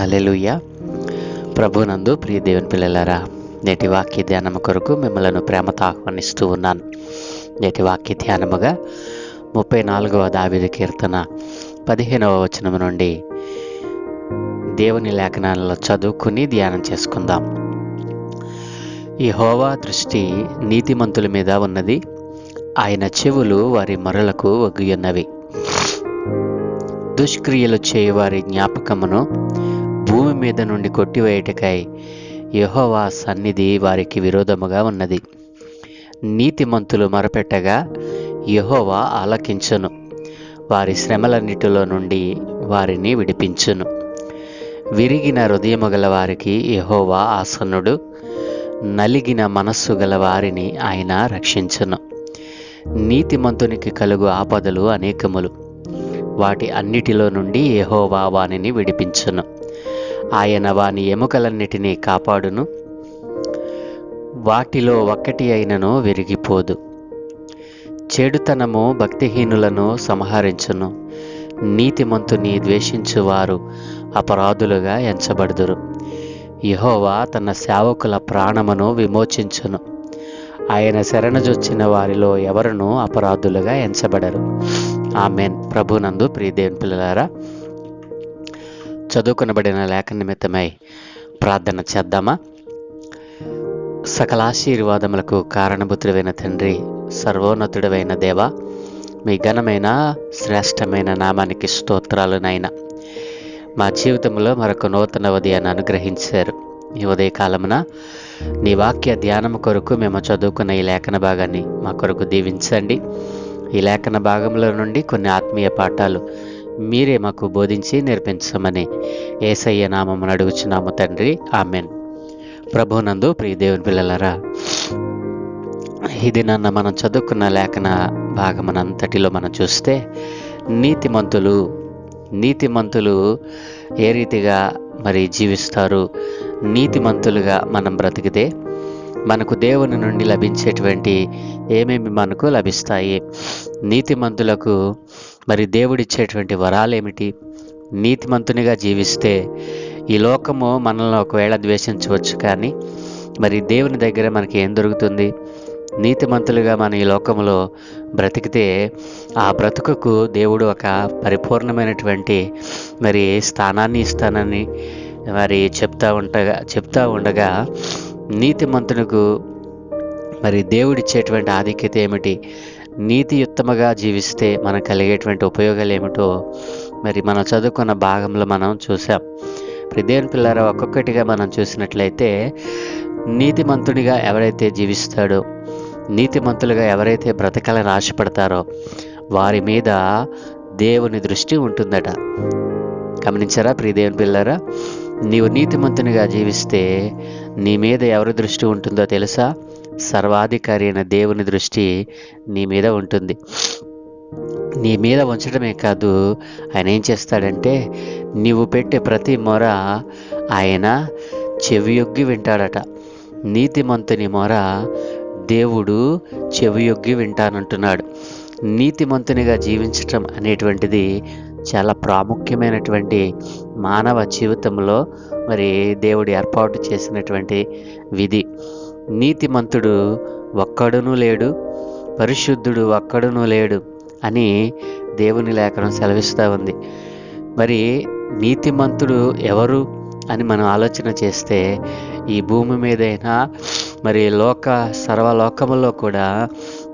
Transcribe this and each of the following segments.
Lord hallelujah ప్రభునందు ప్రియ దేవుని పిల్లలారా నేటి వాక్య ధ్యానము కొరకు మిమ్మలను ప్రేమతో ఆహ్వానిస్తూ ఉన్నాను. నేటి వాక్య ధ్యానముగా ముప్పై నాలుగవ దావిద కీర్తన పదిహేనవ వచనం నుండి దేవుని లేఖనాలలో చదువుకుని ధ్యానం చేసుకుందాం. ఈ హోవా దృష్టి నీతిమంతుల మీద ఉన్నది ఆయన చెవులు వారి మరలకు వగ్గియున్నవి. దుష్క్రియలు చేయవారి జ్ఞాపకమును భూమి మీద నుండి కొట్టివేయటకై యహోవా సన్నిధి వారికి విరోధముగా ఉన్నది. నీతిమంతులు మరపెట్టగా యహోవా ఆలకించును. వారి శ్రమలన్నిటిలో నుండి వారిని విడిపించును. విరిగిన హృదయము గల వారికి యెహోవా ఆసన్నుడు. నలిగిన మనస్సు గల వారిని ఆయన రక్షించును. నీతిమంతునికి కలుగు ఆపదలు అనేకములు. వాటి అన్నిటిలో నుండి యహోవా వానిని విడిపించును. ఆయన వాని ఎముకలన్నిటినీ కాపాడును. వాటిలో ఒక్కటి అయినను విరిగిపోదు. చెడుతనము భక్తిహీనులను సంహరించును. నీతిమంతుని ద్వేషించువారు అపరాధులుగా ఎంచబడుదురు. యహోవా తన సేవకుల ప్రాణమును విమోచించును. ఆయన శరణజొచ్చిన వారిలో ఎవరునూ అపరాధులుగా ఎంచబడరు. ఆమెన్. ప్రభునందు ప్రియదేవుని పిల్లలారా చదువుకునబడిన లేఖ నిమిత్తమై ప్రార్థన చేద్దామా? సకలాశీర్వాదములకు కారణభూతుడైన తండ్రి సర్వోన్నతుడైన దేవ మీ ఘనమైన శ్రేష్టమైన నామానికి స్తోత్రాలు నాయన. మా జీవితంలో మరొక నూతన ఉదయాన్ని అనుగ్రహించారు. ఈ ఉదయకాలమున నీ వాక్య ధ్యానం కొరకు మేము చదువుకున్న ఈ లేఖన భాగాన్ని మా కొరకు దీవించండి. ఈ లేఖన భాగంలో నుండి కొన్ని ఆత్మీయ పాఠాలు మీరే మాకు బోధించి నేర్పించమని ఏసయ్య నామమును అడుగుచున్నాము తండ్రి. ఆమెన్. ప్రభునందు ప్రియ దేవుని పిల్లలరా ఇది నన్న మనం చదువుకున్న లేఖన భాగమనంతటిలో మనం చూస్తే నీతిమంతులు నీతిమంతులు ఏ రీతిగా మరి జీవిస్తారు నీతిమంతులుగా మనం బ్రతికితే మనకు దేవుని నుండి లభించేటువంటి ఏమేమి మనకు లభిస్తాయి నీతిమంతులకు మరి దేవుడిచ్చేటువంటి వరాలేమిటి? నీతిమంతునిగా జీవిస్తే ఈ లోకము మనల్ని ఒకవేళ ద్వేషించవచ్చు కానీ మరి దేవుని దగ్గర మనకి ఏం దొరుకుతుంది? నీతిమంతులుగా మన ఈ లోకంలో బ్రతికితే ఆ బ్రతుకుకు దేవుడు ఒక పరిపూర్ణమైనటువంటి మరి స్థానాన్ని ఇస్తానని మరి చెప్తా ఉండగా చెప్తా ఉండగా నీతిమంతునికి మరి దేవుడిచ్చేటువంటి ఆధిక్యత ఏమిటి? నీతియుత్తముగా జీవిస్తే మనకు కలిగేటువంటి ఉపయోగాలు ఏమిటో మరి మనం చదువుకున్న భాగంలో మనం చూసాం ప్రదేవన్ పిల్లర ఒక్కొక్కటిగా మనం చూసినట్లయితే నీతిమంతుడిగా ఎవరైతే జీవిస్తాడో నీతిమంతులుగా ఎవరైతే బ్రతకాలని ఆశపడతారో వారి మీద దేవుని దృష్టి ఉంటుందట. గమనించారా ప్రియదేవుని పిల్లరా? నీవు నీతిమంతునిగా జీవిస్తే నీ మీద ఎవరి దృష్టి ఉంటుందో తెలుసా? సర్వాధికారి అయిన దేవుని దృష్టి నీ మీద ఉంటుంది. నీ మీద ఉంచడమే కాదు ఆయన ఏం చేస్తాడంటే నీవు పెట్టే ప్రతి మొర ఆయన చెవియొగ్గి వింటాడట. నీతిమంతుని మొర దేవుడు చెవియొగ్గి వింటానంటున్నాడు. నీతిమంతునిగా జీవించటం అనేటువంటిది చాలా ప్రాముఖ్యమైనటువంటి మానవ జీవితంలో మరి దేవుడు ఏర్పాటు చేసినటువంటి విధి. నీతిమంతుడు ఒక్కడునూ లేడు పరిశుద్ధుడు ఒక్కడునూ లేడు అని దేవుని లేఖనం సెలవిస్తూ ఉంది. మరి నీతిమంతుడు ఎవరు అని మనం ఆలోచన చేస్తే ఈ భూమి మీదైనా మరి లోక సర్వలోకములో కూడా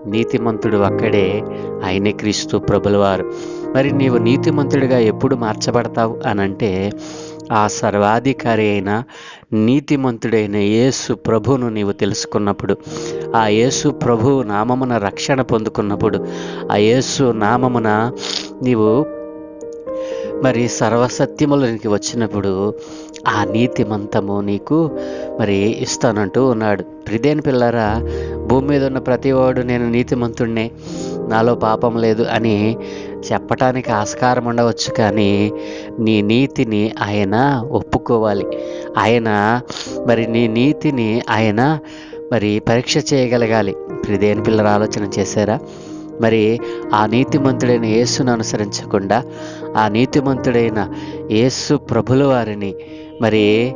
నీతిమంతుడు ఒక్కడే ఆయనే క్రీస్తు ప్రభులవారు. మరి నీవు నీతిమంతుడిగా ఎప్పుడు మార్చబడతావు అని అంటే ఆ సర్వాధికారి అయిన నీతిమంతుడైన యేసు ప్రభువును నీవు తెలుసుకున్నప్పుడు ఆ యేసు ప్రభువు నామమున రక్షణ పొందుకున్నప్పుడు ఆ యేసు నామమున నీవు మరి సర్వసత్యములోనికి వచ్చినప్పుడు ఆ నీతిమంతము నీకు మరి ఇస్తానంటూ ఉన్నాడు. ప్రిదేని పిల్లరా భూమి మీద ఉన్న ప్రతివాడు నేను నీతిమంతుడినే నాలో పాపం లేదు అని చెప్పటానికి ఆస్కారం ఉండవచ్చు కానీ నీ నీతిని ఆయన ఒప్పుకోవాలి. ఆయన మరి నీ నీతిని ఆయన మరి పరీక్ష చేయగలగాలి. ప్రిదేని పిల్లల ఆలోచన చేశారా? మరి ఆ నీతిమంతుడైన యేసును అనుసరించకుండా ఆ నీతిమంతుడైన యేసు ప్రభుల వారిని మరి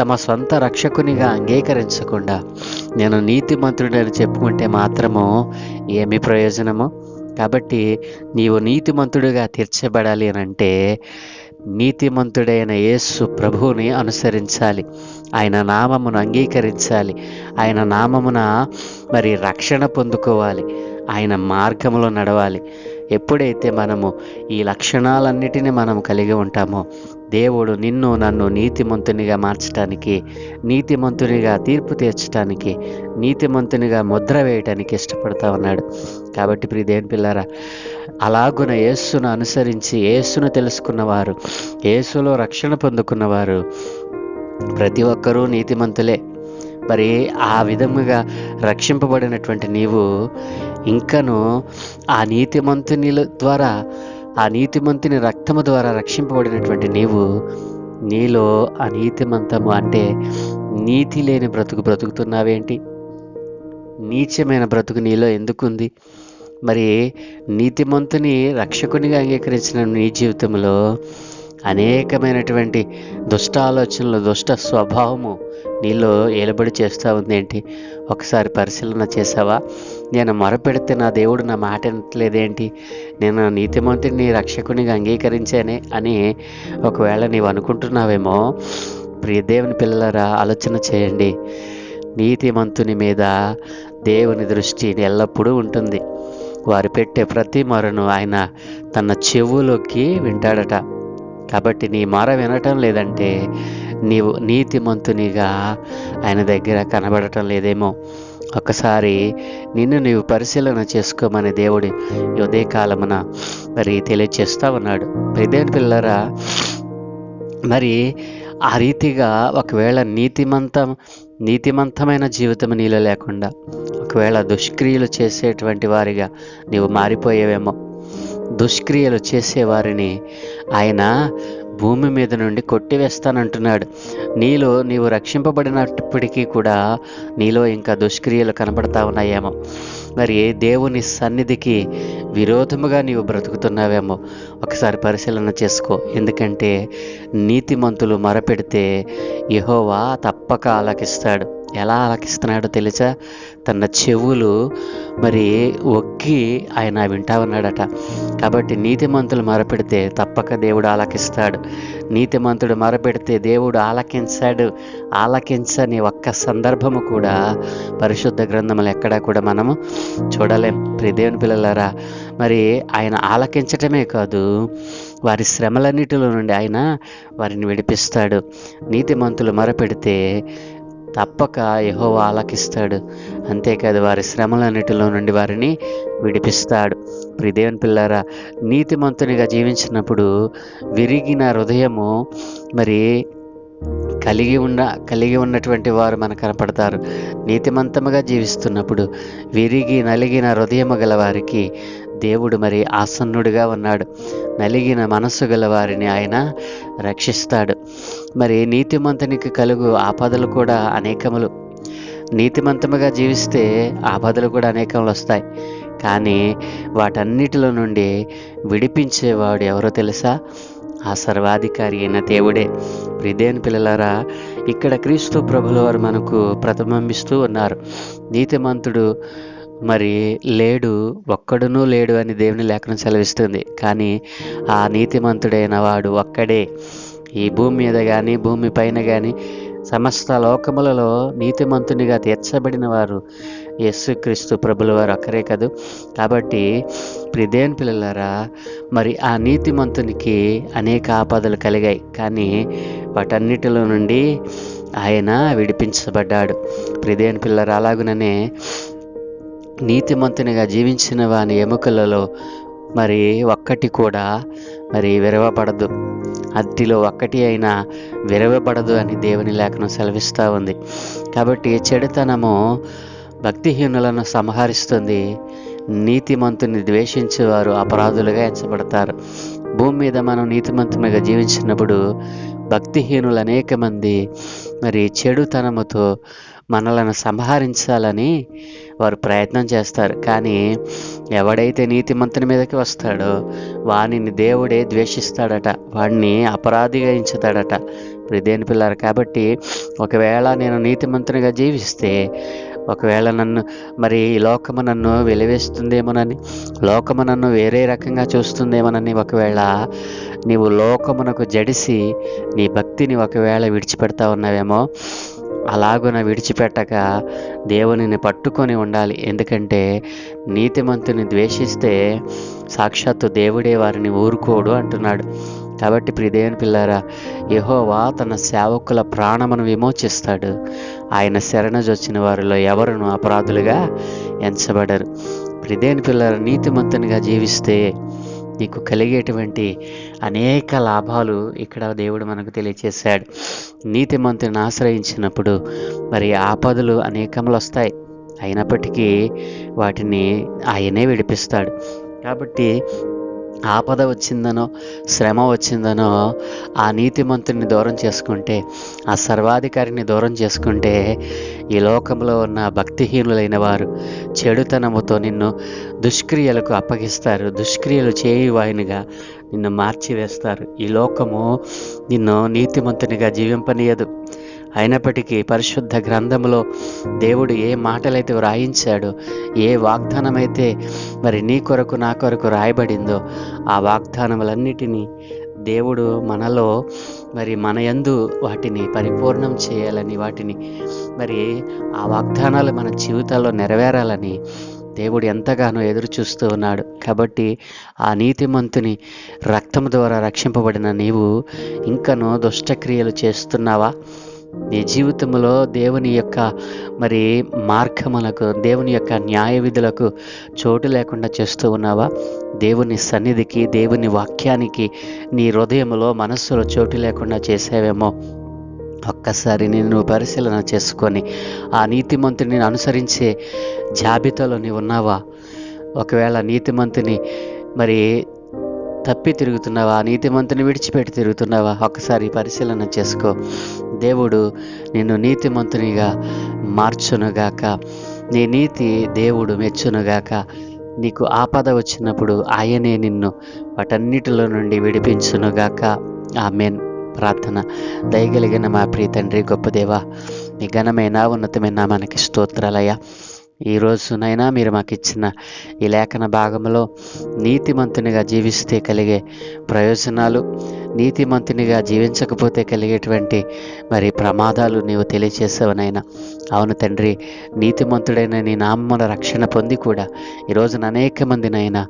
తమ సొంత రక్షకునిగా అంగీకరించకుండా నేను నీతిమంతుడని చెప్పుకుంటే మాత్రము ఏమి ప్రయోజనము? కాబట్టి నీవు నీతిమంతుడిగా తీర్చబడాలి అని అంటే నీతిమంతుడైన యేసు ప్రభువుని అనుసరించాలి. ఆయన నామమును అంగీకరించాలి. ఆయన నామమున మరి రక్షణ పొందుకోవాలి. ఆయన మార్గంలో నడవాలి. ఎప్పుడైతే మనము ఈ లక్షణాలన్నిటిని మనం కలిగి ఉంటామో దేవుడు నిన్ను నన్ను నీతిమంతునిగా మార్చడానికి నీతిమంతునిగా తీర్పు తీర్చడానికి నీతిమంతునిగా ముద్ర వేయటానికి ఇష్టపడతా ఉన్నాడు. కాబట్టి ప్రియ పిల్లారా అలాగున యేసును అనుసరించి యేసును తెలుసుకున్నవారు యేసులో రక్షణ పొందుకున్నవారు ప్రతి ఒక్కరూ నీతిమంతులే. మరి ఆ విధముగా రక్షింపబడినటువంటి నీవు ఇంకను ఆ నీతిమంతుని ద్వారా ఆ నీతిమంతుని రక్తము ద్వారా రక్షింపబడినటువంటి నీవు నీలో ఆ నీతిమంతము అంటే నీతి లేని బ్రతుకు బ్రతుకుతున్నావేంటి? నీచమైన బ్రతుకు నీలో ఎందుకుంది? మరి నీతిమంతుని రక్షకునిగా అంగీకరించిన నీ జీవితంలో అనేకమైనటువంటి దుష్ట ఆలోచనలు దుష్ట స్వభావము నీలో ఏలబడి చేస్తూ ఉందేంటి? ఒకసారి పరిశీలన చేసావా? నేను మొరపెడితే నా దేవుడు నా మాట వినట్లేదేంటి? నేను నీతిమంతుడిని రక్షకునిగా అంగీకరించానే అని ఒకవేళ నీవు అనుకుంటున్నావేమో ప్రియ దేవుని పిల్లలరా ఆలోచన చేయండి. నీతిమంతుని మీద దేవుని దృష్టి ఎల్లప్పుడూ ఉంటుంది. వారు పెట్టే ప్రతి మొరను ఆయన తన చెవులోకి వింటాడట. కాబట్టి నీ మొర వినటం లేదంటే నీవు నీతిమంతునిగా ఆయన దగ్గర కనబడటం లేదేమో. ఒకసారి నిన్ను నీవు పరిశీలన చేసుకోమని దేవుడి ఉదయ కాలమున మరి తెలియచేస్తూ ఉన్నాడు. ప్రదేని పిల్లరా మరి ఆ రీతిగా ఒకవేళ నీతిమంతం నీతిమంతమైన జీవితం నీలో లేకుండా ఒకవేళ దుష్క్రియలు చేసేటువంటి వారిగా నీవు మారిపోయేవేమో దుష్క్రియలు చేసేవారిని ఆయన భూమి మీద నుండి కొట్టివేస్తానంటున్నాడు. నీలో నీవు రక్షింపబడినప్పటికీ కూడా నీలో ఇంకా దుష్క్రియలు కనబడతా ఉన్నాయేమో. మరి దేవుని సన్నిధికి విరోధముగా నీవు బ్రతుకుతున్నావేమో ఒకసారి పరిశీలన చేసుకో. ఎందుకంటే నీతిమంతులు మరపెడితే యహోవా తప్పక ఆలకిస్తాడు. ఎలా ఆలకిస్తున్నాడో తెలుసా? తన చెవులు మరి ఒక్కి ఆయన వింటా ఉన్నాడట. కాబట్టి నీతిమంతులు మరపెడితే తప్పక దేవుడు ఆలకిస్తాడు. నీతిమంతుడు మరపెడితే దేవుడు ఆలకించాడు. ఆలకించని ఒక్క సందర్భము కూడా పరిశుద్ధ గ్రంథములు ఎక్కడా కూడా మనము చూడలేం. ప్రిదేవుని పిల్లలారా మరి ఆయన ఆలకించటమే కాదు వారి శ్రమలన్నిటిలో నుండి ఆయన వారిని విడిపిస్తాడు. నీతిమంతులు మరపెడితే తప్పక యహోవా ఆలకిస్తాడు. అంతేకాదు వారి శ్రమలన్నిటిలో నుండి వారిని విడిపిస్తాడు. ప్రిదేవన్ పిల్లారా నీతిమంతునిగా జీవించినప్పుడు విరిగిన హృదయము మరి కలిగి ఉన్న కలిగి ఉన్నటువంటి వారు మనకు కనపడతారు. నీతిమంతముగా జీవిస్తున్నప్పుడు విరిగి నలిగిన హృదయము గల వారికి దేవుడు మరి ఆసన్నుడిగా ఉన్నాడు. నలిగిన మనస్సు గల వారిని ఆయన రక్షిస్తాడు. మరి నీతిమంతునికి కలుగు ఆపదలు కూడా అనేకములు. నీతిమంతముగా జీవిస్తే ఆపదలు కూడా అనేకములు వస్తాయి. కానీ వాటన్నిటిలో నుండి విడిపించేవాడు ఎవరో తెలుసా? ఆ సర్వాధికారి అయిన దేవుడే. ప్రిదేని పిల్లలారా ఇక్కడ క్రీస్తు ప్రభుల వారు మనకు ప్రతిబింబిస్తూ ఉన్నారు. నీతిమంతుడు మరి లేడు ఒక్కడునూ లేడు అని దేవుని లేఖనం సెలవిస్తుంది. కానీ ఆ నీతిమంతుడైన వాడు ఒక్కడే. ఈ భూమి మీద కానీ భూమి పైన కానీ సమస్త లోకములలో నీతిమంతునిగా తీర్చబడిన వారు యేసుక్రీస్తు ప్రభుల వారు ఒక్కరే కదూ. కాబట్టి ప్రిదేన్ పిల్లలారా మరి ఆ నీతిమంతునికి అనేక ఆపదలు కలిగాయి. కానీ వాటన్నిటిలో నుండి ఆయన విడిపించబడ్డాడు. ప్రిదేన్ పిల్లలు అలాగుననే నీతిమంతునిగా జీవించిన వాని ఎముకలలో మరి ఒక్కటి కూడా మరి విరవబడదు. అట్టిలో ఒక్కటి అయినా విరవబడదు అని దేవుని లేఖనం సెలవిస్తూ ఉంది. కాబట్టి చెడుతనము భక్తిహీనులను సంహరిస్తుంది. నీతిమంతుని ద్వేషించేవారు అపరాధులుగా ఎంచబడతారు. భూమి మీద మనం నీతిమంతునిగా జీవించినప్పుడు భక్తిహీనులు అనేక మంది మరి చెడుతనముతో మనలను సంహరించాలని వారు ప్రయత్నం చేస్తారు. కానీ ఎవడైతే నీతిమంతుని మీదకి వస్తాడో వానిని దేవుడే ద్వేషిస్తాడట. వాడిని అపరాధిగా ఎంచుతాడట. ప్రిదేని పిల్లారు? కాబట్టి ఒకవేళ నేను నీతిమంతునిగా జీవిస్తే ఒకవేళ నన్ను మరి ఈ లోకము నన్ను వెలివేస్తుందేమోనని లోకము నన్ను వేరే రకంగా చూస్తుందేమోనని ఒకవేళ నీవు లోకమునకు జడిసి నీ భక్తిని ఒకవేళ విడిచిపెడతా ఉన్నావేమో అలాగున విడిచిపెట్టక దేవునిని పట్టుకొని ఉండాలి. ఎందుకంటే నీతిమంతుని ద్వేషిస్తే సాక్షాత్తు దేవుడే వారిని ఊరుకోడు అంటున్నాడు. కాబట్టి ప్రిదేవుని పిల్లారా యహోవా తన సేవకుల ప్రాణమును విమోచిస్తాడు. ఆయన శరణజొచ్చిన వారిలో ఎవరును అపరాధులుగా ఎంచబడరు. ప్రిదేని పిల్లారా నీతిమంతునిగా జీవిస్తే నీకు కలిగేటువంటి అనేక లాభాలు ఇక్కడ దేవుడు మనకు తెలియచేశాడు. నీతిమంతుని ఆశ్రయించినప్పుడు మరి ఆపదలు అనేకములు వస్తాయి. అయినప్పటికీ వాటిని ఆయనే విడిపిస్తాడు. కాబట్టి ఆపద వచ్చిందనో శ్రమ వచ్చిందనో ఆ నీతిమంతుని దూరం చేసుకుంటే ఆ సర్వాధికారిని దూరం చేసుకుంటే ఈ లోకంలో ఉన్న భక్తిహీనులైన వారు చెడుతనముతో నిన్ను దుష్క్రియలకు అప్పగిస్తారు. దుష్క్రియలు చేయువాయినిగా నిన్ను మార్చివేస్తారు. ఈ లోకము నిన్ను నీతిమంతునిగా జీవింపనీయదు. అయినప్పటికీ పరిశుద్ధ గ్రంథంలో దేవుడు ఏ మాటలైతే వ్రాయించాడో ఏ వాగ్దానమైతే మరి నీ కొరకు నా కొరకు రాయబడిందో ఆ వాగ్దానములన్నిటినీ దేవుడు మనలో మరి మన యందు వాటిని పరిపూర్ణం చేయాలని వాటిని మరి ఆ వాగ్దానాలు మన జీవితాల్లో నెరవేరాలని దేవుడు ఎంతగానో ఎదురు చూస్తూ ఉన్నాడు. కాబట్టి ఆ నీతిమంతుని రక్తం ద్వారా రక్షింపబడిన నీవు ఇంకనూ దుష్టక్రియలు చేస్తున్నావా? నీ జీవితంలో దేవుని యొక్క మరి మార్గములకు దేవుని యొక్క న్యాయ విధులకు చోటు లేకుండా చేస్తూ ఉన్నావా? దేవుని సన్నిధికి దేవుని వాక్యానికి నీ హృదయంలో మనస్సులో చోటు లేకుండా చేసావేమో? ఒక్కసారి నేను పరిశీలన చేసుకొని ఆ నీతిమంతుని అనుసరించే జాబితాలో నీవు ఉన్నావా? ఒకవేళ నీతిమంతుని మరి తప్పి తిరుగుతున్నావా? నీతిమంతుని విడిచిపెట్టి తిరుగుతున్నావా? ఒకసారి పరిశీలన చేసుకో. దేవుడు నిన్ను నీతిమంతునిగా మార్చునుగాక. నీ నీతి దేవుడు మెచ్చునుగాక. నీకు ఆపద వచ్చినప్పుడు ఆయనే నిన్ను వాటన్నిటిలో నుండి విడిపించునుగాక. ఆమెన్. ప్రార్థన. దయగలిగిన మా ప్రియ తండ్రి గొప్ప నీ మీ ఘనమైన ఉన్నతమైన మనకి స్తోత్రాలయ్యా. ఈ రోజునైనా మీరు మాకు ఇచ్చిన ఈ లేఖన భాగంలో నీతిమంతునిగా జీవిస్తే కలిగే ప్రయోజనాలు నీతిమంతునిగా జీవించకపోతే కలిగేటువంటి మరి ప్రమాదాలు నీవు తెలియచేసావనైనా. అవును తండ్రి నీతిమంతుడైన నీ నామ్మల రక్షణ పొంది కూడా ఈరోజున అనేక మందినైనా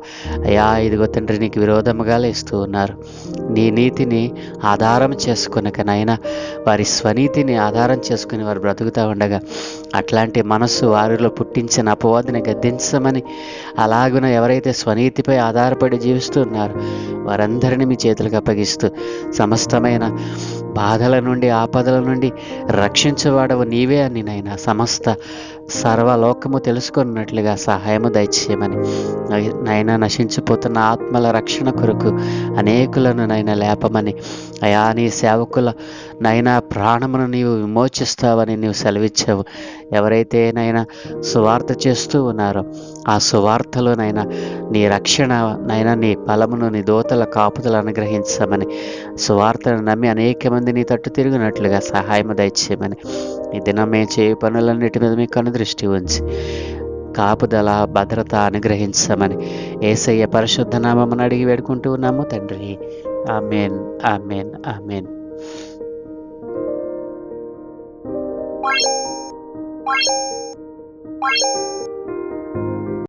అయా ఇదిగో తండ్రి నీకు విరోధముగా లేస్తూ ఉన్నారు. నీ నీతిని ఆధారం చేసుకునక నాయన వారి స్వనీతిని ఆధారం చేసుకుని వారు బ్రతుకుతూ ఉండగా అట్లాంటి మనస్సు వారిలో పుట్టించిన అపవాదిని గద్దించమని అలాగున ఎవరైతే స్వనీతిపై ఆధారపడి జీవిస్తున్నారు వారందరినీ మీ చేతులకు అప్పగిస్తూ సమస్తమైన బాధల నుండి ఆపదల నుండి రక్షించేవాడవు నీవే అని నాయన సమస్త సర్వలోకము తెలుసుకున్నట్లుగా సహాయము దయచేయమని. నాయన నశించిపోతున్న ఆత్మల రక్షణ కొరకు అనేకులను నైనా లేపమని. అయా నీ సేవకుల నైనా ప్రాణమును నీవు విమోచిస్తావని నీవు సెలవిచ్చావు. ఎవరైతే నైనా సువార్త చేస్తూ ఉన్నారో ఆ సువార్తలోనైనా నీ రక్షణ నైనా నీ బలమును నీ దోతల కాపుదలు అనుగ్రహించమని. సువార్తను నమ్మి అనేక మంది నీ తట్టు తిరిగినట్లుగా సహాయం దయచేయమని. ఈ దినం మేము చేయ పనులన్నిటి మీద మీ కనుదృష్టి ఉంచి కాపుదల భద్రత అనుగ్రహించమని ఏసయ్య పరిశుద్ధ నామం అడిగి వేడుకుంటూ ఉన్నాము తండ్రి ఆ మేన్ ఆ మేన్ ఆమెన్ Bye.